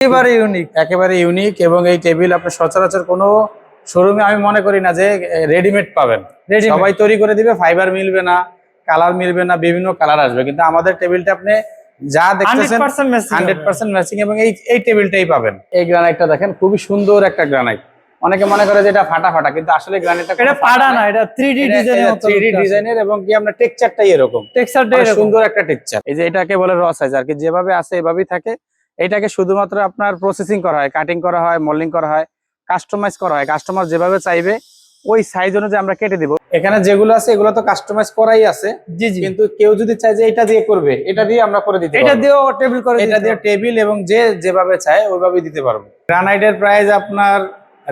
একেবারে ইউনিক একেবারে ইউনিক এবং এই টেবিল আপনি সচরাচর কোনো শোরুমে আমি মনে করি না যে রেডিমেড পাবেন। সবাই তৈরি করে দিবে ফাইবার মিলবে না কালার মিলবে না বিভিন্ন কালার আসবে। কিন্তু আমাদের টেবিলটা আপনি যা দেখতেছেন হান্ড্রেড পার্সেন্ট ম্যাচিং এবং এই এই টেবিলটাই পাবেন। এই গ্রানাইটটা দেখেন খুবই সুন্দর একটা গ্রানাইট অনেকে মনে করে যে এটা ফাটা ফাটা কিন্তু আসলে গ্রানাইটটা এটা পাড়া না এটা থ্রি ডি ডিজাইনের মতো থ্রি ডি ডিজাইনের এবং কি আপনার টেক্সচারটাই এরকম। টেক্সচারটা অনেক সুন্দর একটা টেক্সচার এই যে এটাকে বলে র সাইজ আর কি যেভাবে আছে এভাবেই থাকে। এটাকে শুধুমাত্র আপনার প্রসেসিং করা হয় কাটিং করা হয় মোল্ডিং করা হয় কাস্টমাইজ করা হয়। কাস্টমার যেভাবে চাইবে ওই সাইজ অনুযায়ী আমরা কেটে দিব। এখানে যেগুলো আছে এগুলো তো কাস্টমাইজ করাই আছে। জি জি। কিন্তু কেউ যদি চায় যে এটা দিয়ে করবে এটা দিয়ে আমরা করে দিতে এটা দিয়ে দিয়েও টেবিল করে এটা দিয়ে টেবিল এবং যে যেভাবে চায় ওইভাবেই দিতে পারব। গ্রানাইটের প্রাইস আপনার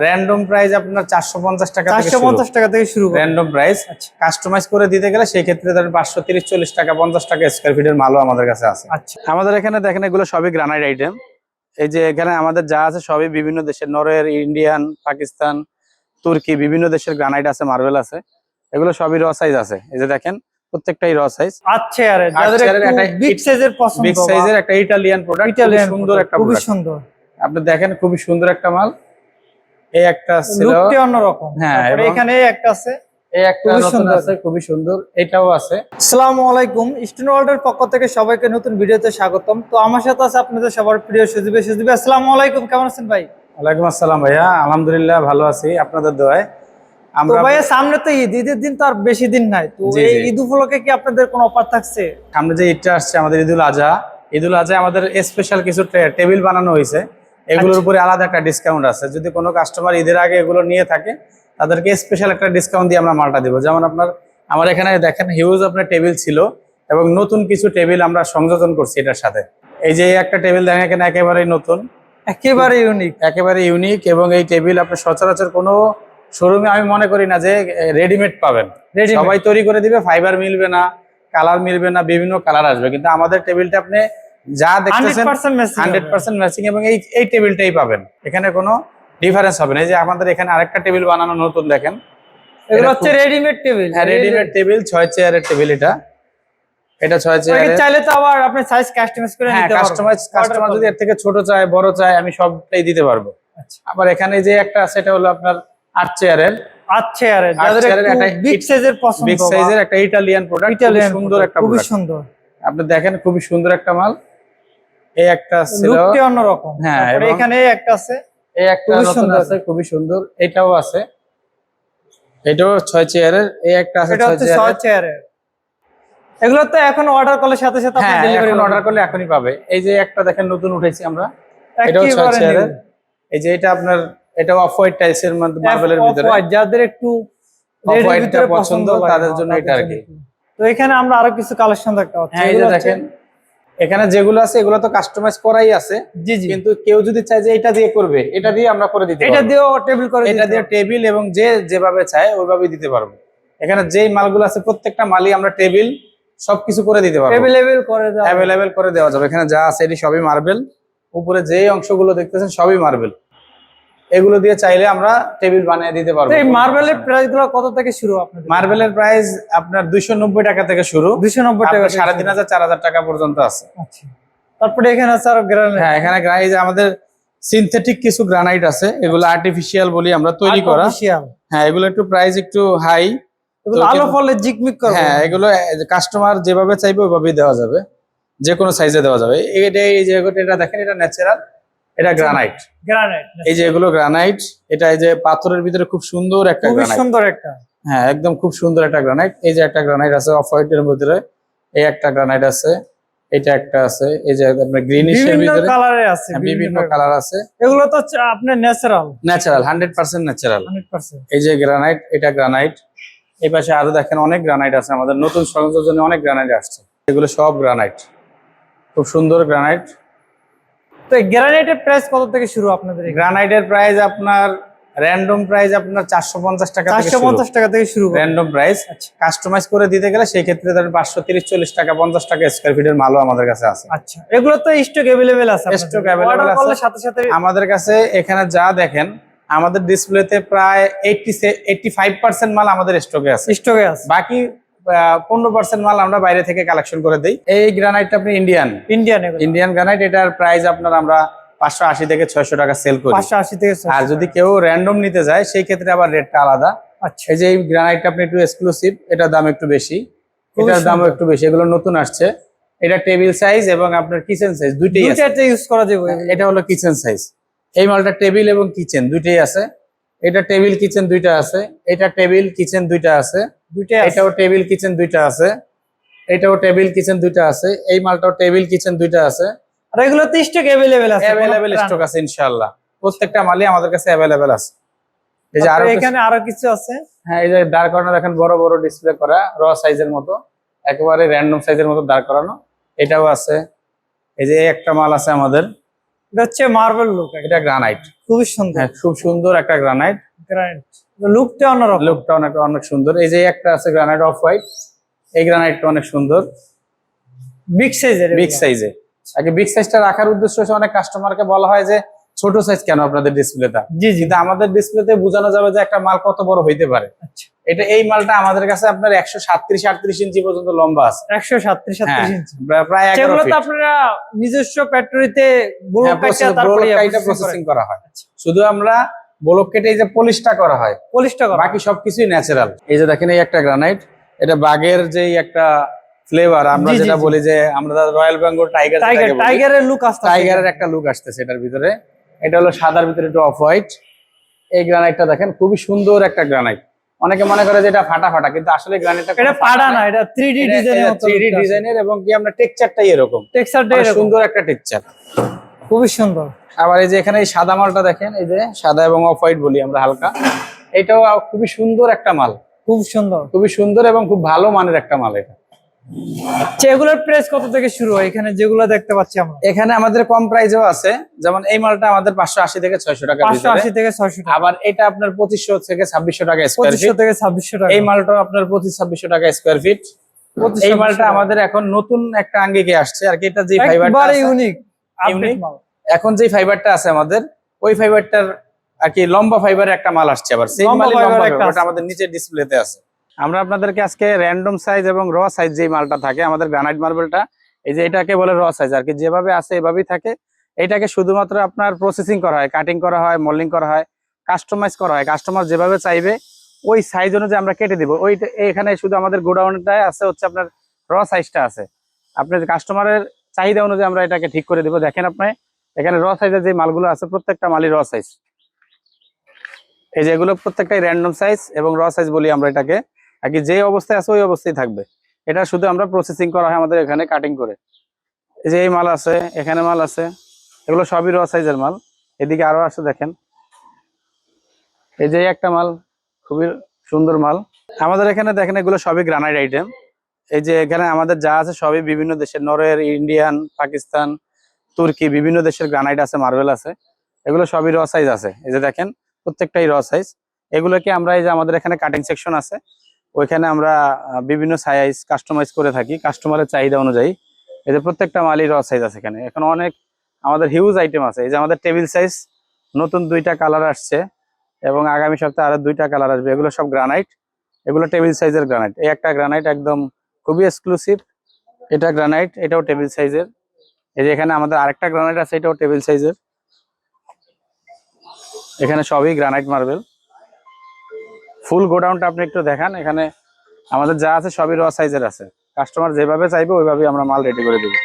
র্যান্ডম প্রাইস আপনার চারশো পঞ্চাশ টাকা থেকে চারশো পঞ্চাশ টাকা থেকে শুরু র্যান্ডম প্রাইস আচ্ছা। কাস্টমাইজ করে দিতে গেলে সেই ক্ষেত্রে ধরেন পাঁচশো তিরিশ চল্লিশ টাকা পঞ্চাশ টাকা স্কোয়ার ফিটের মালও আমাদের কাছে আছে। আচ্ছা। আমাদের এখানে দেখেন এগুলো সবই গ্রানাইট আইটেম এই যে এখানে আমাদের যা আছে সবই বিভিন্ন দেশের নরওয়ের ইন্ডিয়ান পাকিস্তান তুর্কি বিভিন্ন দেশের গ্রানাইট আছে মার্বেল আছে। এগুলো সবই র সাইজ আছে। এই যে দেখেন প্রত্যেকটাই র সাইজ আচ্ছা আরে আট যাদের একটা বিগ সাইজের পছন্দ বিগ সাইজের একটা ইটালিয়ান প্রোডাক্ট ইটালিয়ান সুন্দর একটা product। সুন্দর। আপনি দেখেন খুবই সুন্দর একটা মাল। এই একটা ছিল। লুকটি অন্যরকম। হ্যাঁ, এখানে একটা আছে। এই একটা নতুন আছে খুবই সুন্দর। এটাও আছে। আসসালামু আলাইকুম। স্টুডেন্ট ওয়ার্ল্ডের পক্ষ থেকে সবাইকে নতুন ভিডিওতে স্বাগতম। তো আমার সাথে আছে আপনাদের সবার প্রিয় সুজিবে। সুজিবে আসসালামু আলাইকুম। কেমন আছেন ভাই? ওয়ালাইকুম আসসালাম ভাইয়া। আলহামদুলিল্লাহ ভালো আছি আপনাদের দোয়ায়। আমরা ভাইয়া সামনে তো ঈদ। ঈদের দিন তো আর বেশি দিন নাই। তো এই ঈদ উপলক্ষে কি আপনাদের কোনো অফার থাকছে? সামনে যে ঈদটা আসছে আমাদের ঈদুল আজহা। ঈদুল আজহা আমাদের স্পেশাল কিছু টেবিল বানানো হয়েছে। এগুলোর আচ্ছা। উপরে আলাদা একটা ডিসকাউন্ট আছে। যদি কোনো কাস্টমার ঈদের আগে এগুলো নিয়ে থাকে তাদেরকে স্পেশাল একটা ডিসকাউন্ট দিয়ে আমরা মালটা দিব। যেমন আপনার আমার এখানে দেখেন হিউজ আপনার টেবিল ছিল এবং নতুন কিছু টেবিল আমরা সংযোজন করছি এটার সাথে। এই যে একটা টেবিল দেখেন এখানে একেবারেই নতুন। একেবারে ইউনিক একেবারে ইউনিক এবং এই টেবিল আপনি সচরাচর কোনো শোরুমে আমি মনে করি না যে রেডিমেড পাবেন। সবাই তৈরি করে দিবে ফাইবার মিলবে না কালার মিলবে না বিভিন্ন কালার আসবে। কিন্তু আমাদের টেবিলটা আপনি যা দেখতেছেন percent matching hundred percent matching এবং এই এই টেবিলটাই পাবেন। এখানে কোনো ডিফারেন্স হবে না। এই যে আমাদের এখানে আরেকটা টেবিল বানানো নতুন দেখেন। এগুলো এটা হচ্ছে রেডিমেড টেবিল হ্যাঁ রেডিমেড টেবিল ছয় চেয়ারের টেবিল এটা। এটা ছয় চেয়ারের চাইলে তো আবার আপনি সাইজ কাস্টমাইজ করে হ্যাঁ নিতে পারবেন। কাস্টমাইজ কাস্টমার যদি এর থেকে ছোট চায় বড় চায় আমি সবটাই দিতে পারব। আচ্ছা। আবার এখানে যে একটা আছে এটা হলো আপনার আট চেয়ারের আচ্ছা আরে আট যাদের একটা বিগ সাইজের পছন্দ বিগ সাইজের একটা ইটালিয়ান প্রোডাক্ট ইটালিয়ান সুন্দর একটা খুবই প্রোডাক্ট সুন্দর। আপনি দেখেন খুবই সুন্দর একটা মাল। এই একটা ছিল লুকটি অন্যরকম। হ্যাঁ, এখানে একটা আছে। এই একটা নতুন সুন্দর। আছে খুবই সুন্দর। এটাও আছে। এটাও ছয় চেয়ারের এই একটা আছে এটা ছয় চেয়ারের। ছয় চেয়ারের। এগুলো তো এখন অর্ডার করলে সাথে সাথে আপনি ডেলিভারি অর্ডার করলে এখনই পাবে। এই যে একটা দেখেন নতুন উঠেছি আমরা। এটাও ছয় চেয়ারের। এই যে এটা আপনার এটা অফ হোয়াইট টাইলস এর মধ্যে মার্বেলের ভিতরে। যাদের একটু Off red এর white টা ভিতরে পছন্দ, তাদের জন্য এটা আর কি। তো এখানে আমরা আরও কিছু কালেকশন দেখতে পাচ্ছি। হ্যাঁ এই যে দেখেন এখানে যেগুলো আছে এগুলো তো কাস্টমাইজ করাই আছে। জি জি। কিন্তু কেউ যদি চায় যে এটা দিয়ে করবে এটা দিয়ে আমরা করে দিতে এটা দিয়ে দিয়েও টেবিল করে এটা দিয়ে টেবিল এবং যে যেভাবে চায় ওইভাবে দিতে পারব। এখানে যেই মালগুলো আছে প্রত্যেকটা মালই আমরা টেবিল সবকিছু করে দিতে পারব। অ্যাভেলেবেল করে দেওয়া। অ্যাভেলেবেল করে দেওয়া যাবে। এখানে যা আছে এটি সবই মার্বেল উপরে যেই অংশগুলো দেখতেছেন সবই মার্বেল এগুলো দিয়ে চাইলে আমরা টেবিল বানিয়ে দিতে পারব। এই মার্বেলের প্রাইসগুলো কত থেকে শুরু আপনাদের? মার্বেলের প্রাইস আপনার দুইশো নব্বই টাকা থেকে শুরু। দুইশো নব্বই টাকা আপনার সাড়ে তিন। হাজার চার হাজার টাকা পর্যন্ত আছে। আচ্ছা। তারপরে এখানে আছে আরও গ্রানাইট হ্যাঁ এখানে গ্রানাইট আমাদের সিনথেটিক কিছু গ্রানাইট আছে এগুলো আর্টিফিশিয়াল বলি আমরা তৈরি করা। হ্যাঁ এগুলো একটু প্রাইস একটু হাই এগুলো আলো ফলে জিকমিক করবে। হ্যাঁ এগুলো কাস্টমার যেভাবে চাইবে ওইভাবেই দেওয়া যাবে। যে কোনো সাইজে দেওয়া যাবে। এটা এই যে এটা দেখেন এটা ন্যাচারাল এটা গ্রানাইট গ্রানাইট এই যে এগুলো গ্রানাইট এটা এই যে পাথরের ভিতরে খুব সুন্দর একটা গ্রানাইট সুন্দর একটা। হ্যাঁ একদম খুব সুন্দর একটা গ্রানাইট এই যে একটা গ্রানাইট আছে অফ হোয়াইট এর ভিতরে এই একটা গ্রানাইট আছে এটা একটা আছে এই যে আপনার গ্রিনিশের বিভিন্ন ভিতরে। কালারে আছে হ্যাঁ, বিভিন্ন কালার আছে। এগুলো তো আপনার natural natural hundred percent natural hundred percent এই যে গ্রানাইট এটা গ্রানাইট এই পাশে আরও দেখেন অনেক গ্রানাইট আছে আমাদের। নতুন সংযোজনে অনেক গ্রানাইট আসছে। এগুলো সব গ্রানাইট খুব সুন্দর গ্রানাইট তো গ্রানাইটের প্রাইস কত থেকে শুরু আপনাদের গ্রানাইটের প্রাইস আপনার র্যান্ডম প্রাইস আপনার চারশো পঞ্চাশ টাকা চারশো পঞ্চাশ টাকা থেকে শুরু। র্যান্ডম প্রাইস কাস্টমাইজ করে দিতে গেলে সেই ক্ষেত্রে ধরেন পাঁচশো তিরিশ চল্লিশ টাকা পঞ্চাশ টাকা স্কোয়ার ফিটের মালও আমাদের কাছে আছে। আচ্ছা। এগুলো তো স্টক অ্যাভেলেবেল আছে অর্ডার করলে আছে। সাথে সাথে আমাদের কাছে এখানে যা দেখেন আমাদের ডিসপ্লেতে প্রায় এইটটি এইটটি ফাইভ পার্সেন্ট মাল আমাদের স্টকে আছে। স্টকে আছে। বাকি পনেরো পার্সেন্ট মাল আমরা বাইরে থেকে কালেকশন করে দিই। এই গ্রানাইটটা আপনি ইন্ডিয়ান ইন্ডিয়ান ইন্ডিয়ান গ্রানাইট এটার প্রাইস আপনার আমরা পাঁচশো আশি থেকে ছয়শো টাকা সেল করি। পাঁচশো আশি থেকে আর যদি কেউ র্যান্ডম নিতে যায় সেই ক্ষেত্রে আবার রেটটা আলাদা। আচ্ছা। এই যে এই গ্রানাইটটা আপনি একটু এক্সক্লুসিভ এটার দাম একটু বেশি। এটার দামও একটু বেশি এগুলো নতুন আসছে। এটা টেবিল সাইজ এবং আপনার কিচেন সাইজ দুইটাই আছে। ইউজ করা যাবে। এটা হলো কিচেন সাইজ এই মালটা টেবিল এবং কিচেন দুইটাই আছে। এটা টেবিল কিচেন দুইটা আছে এটা টেবিল কিচেন দুইটা আছে দুইটা এটাও টেবিল কিচেন দুইটা আছে এটাও টেবিল কিচেন দুইটা আছে এই মালটাও টেবিল কিচেন দুইটা আছে। আর এগুলো তো স্টক অ্যাভেলেবেল আছে? অ্যাভেলেবেল স্টক আছে ইনশাআল্লাহ। প্রত্যেকটা মালই আমাদের কাছে অ্যাভেলেবেল আছে। এই যে আরও এখানে আরও কিছু আছে? হ্যাঁ এই যে দাঁড় করানো দেখেন বড় বড় ডিসপ্লে করা র সাইজের মতো একেবারে র্যান্ডম সাইজের মতো দাঁড় করানো এটাও আছে। এই যে একটা মাল আছে আমাদের। এটা হচ্ছে মার্বেল লুক এটা গ্রানাইট খুবই সুন্দর। হ্যাঁ খুব সুন্দর একটা গ্রানাইট গ্রানাইট লুকটা অন্যরকম। লুকটা অনেক অনেক সুন্দর। এই যে একটা আছে গ্রানাইট অফ হোয়াইট এই গ্রানাইটটা অনেক সুন্দর। বিগ সাইজের বিগ সাইজে আগে বিগ সাইজটা রাখার উদ্দেশ্য হচ্ছে অনেক কাস্টমারকে বলা হয় যে ছোট সাইজ কেন আপনাদের ডিসপ্লেটা জি জি। আমাদের ডিসপ্লেতে বোঝানো যাবে যে একটা মাল কত বড় হইতে পারে। আচ্ছা। এটা এই মালটা আমাদের কাছে আপনার একশো সাতত্রিশ আটত্রিশ ইঞ্চি পর্যন্ত লম্বা আছে। একশো সাতত্রিশ হ্যাঁ, সাতত্রিশ ইঞ্চি। প্রায়- সেগুলো তো আপনারা নিজস্ব ফ্যাক্টরিতে হ্যাঁ, প্রসেসিং করা। হয়। শুধু আমরা ব্লক কেটে এই যে পলিশটা করা হয়। পলিশটা করা বাকি সবকিছুই ন্যাচারাল এই যে দেখেন এই একটা গ্রানাইট এটা বাগের যেই একটা ফ্লেভার আমরা যেটা বলি যে আমরা রয়্যাল বেঙ্গল টাইগার টাইগার টাইগারের লুক আসছে টাইগারের একটা লুক আসতেছে এটার ভিতরে। এটা হলো সাদার ভিতরে একটু অফ হোয়াইট এই গ্রানাইটটা দেখেন খুবই সুন্দর একটা গ্রানাইট অনেকে মনে করে যে এটা ফাটা ফাটা কিন্তু আসলে গ্রানাইটটা এটা পাড়া না এটা থ্রি ডি ডিজাইনের মতো থ্রি ডি ডিজাইনের এবং কি আমরা টেক্সচারটাই এরকম। টেক্সচারটা অনেক এরকম। সুন্দর একটা টেক্সচার খুবই সুন্দর। আবার এই যে এখানে এই সাদা মালটা দেখেন এই যে সাদা এবং অফ হোয়াইট বলি আমরা হালকা। এটাও খুবই সুন্দর একটা মাল। খুব সুন্দর। খুবই সুন্দর এবং খুব ভালো মানের একটা মাল এটা। আচ্ছা, এগুলোর প্রাইস কত থেকে শুরু হয়? এখানে যেগুলো দেখতে পাচ্ছি আমরা। এখানে আমাদের কম প্রাইজেও আছে। যেমন এই মালটা আমাদের পাঁচশো আশি থেকে ছয়শো টাকা পাঁচশো আশি থেকে ছয়শো টাকা। আবার এটা আপনার পঁচিশশো থেকে ছাব্বিশশো টাকা স্কোয়ার ফিট থেকে ছাব্বিশশো টাকা। এই মালটাও আপনার পঁচিশ ছাব্বিশশো টাকা স্কোয়ার ফিট এই মালটা আমাদের এখন নতুন একটা আঙ্গিকে আসছে। আর কি এটা যে ফাইবারটা একবারে ইউনিক। মাল। এখন যে ফাইবারটা আছে আমাদের ওই ফাইবারটার আর কি লম্বা ফাইবারের একটা মাল আসছে আবার। সেই মালই লম্বা আছে। আমাদের নিচে ডিসপ্লেতে আছে। আমরা আপনাদেরকে আজকে র্যান্ডম সাইজ এবং র সাইজ যে মালটা থাকে, আমাদের গ্রানাইট মার্বেলটা এই যে এটাকে বলে র সাইজ আর কি যেভাবে আছে এভাবেই থাকে। এটাকে শুধুমাত্র আপনার প্রসেসিং করা হয় কাটিং করা হয় মোল্ডিং করা হয় কাস্টমাইজ করা হয়। কাস্টমার যেভাবে চাইবে, ওই সাইজ অনুযায়ী আমরা কেটে দিব। ওই এখানে শুধু আমাদের গোডাউনটায় আছে, হচ্ছে আপনার র সাইজটা আছে। আপনার কাস্টমারের চাহিদা অনুযায়ী আমরা এটাকে ঠিক করে দিব। দেখেন আপনি, এখানে র সাইজের যে মালগুলো আছে, প্রত্যেকটা মালই র সাইজ এই যে এগুলো প্রত্যেকটাই র্যান্ডম সাইজ এবং র সাইজ বলি আমরা এটাকে। আর কি যে অবস্থায় আছে ওই অবস্থায় থাকবে। এটা শুধু আমরা প্রসেসিং করা হয় আমাদের এখানে কাটিং করে। এই যে এই মাল আছে, এখানে মাল আছে, এগুলো সবই র সাইজের মাল। এদিকে আরও আছে দেখেন। এই যে একটা মাল, খুবই সুন্দর মাল। আমাদের এখানে দেখেন এগুলো সবই গ্রানাইট আইটেম এই যে এখানে আমাদের যা আছে সবই বিভিন্ন দেশের, নরওয়ের, ইন্ডিয়ান, পাকিস্তান, তুর্কি, বিভিন্ন দেশের গ্রানাইট আছে মার্বেল আছে। এগুলো সবই র সাইজ আছে। এই যে দেখেন, প্রত্যেকটাই র সাইজ এগুলোকে আমরা এই যে আমাদের এখানে কাটিং সেকশন আছে। ওইখানে আমরা বিভিন্ন সাইজ কাস্টমাইজ করে থাকি কাস্টমারের চাহিদা অনুযায়ী। এই যে প্রত্যেকটা মালই র সাইজ আছে এখানে। এখন অনেক আমাদের হিউজ আইটেম আছে। এই যে আমাদের টেবিল সাইজ নতুন দুইটা কালার আসছে এবং আগামী সপ্তাহে আরও দুইটা কালার আসবে। এগুলো সব গ্রানাইট এগুলো টেবিল সাইজের গ্রানাইট এই একটা গ্রানাইট একদম খুবই এক্সক্লুসিভ এটা গ্রানাইট এটাও টেবিল সাইজের এই যে এখানে আমাদের আরেকটা গ্রানাইট আছে, এটাও টেবিল সাইজের এখানে সবই গ্রানাইট মার্বেল ফুল গোডাউনটা আপনি একটু দেখান, এখানে আমাদের যা আছে সবই র সাইজের আছে। কাস্টমার যেভাবে চাইবে, ওইভাবেই আমরা মাল রেডি করে দেবো।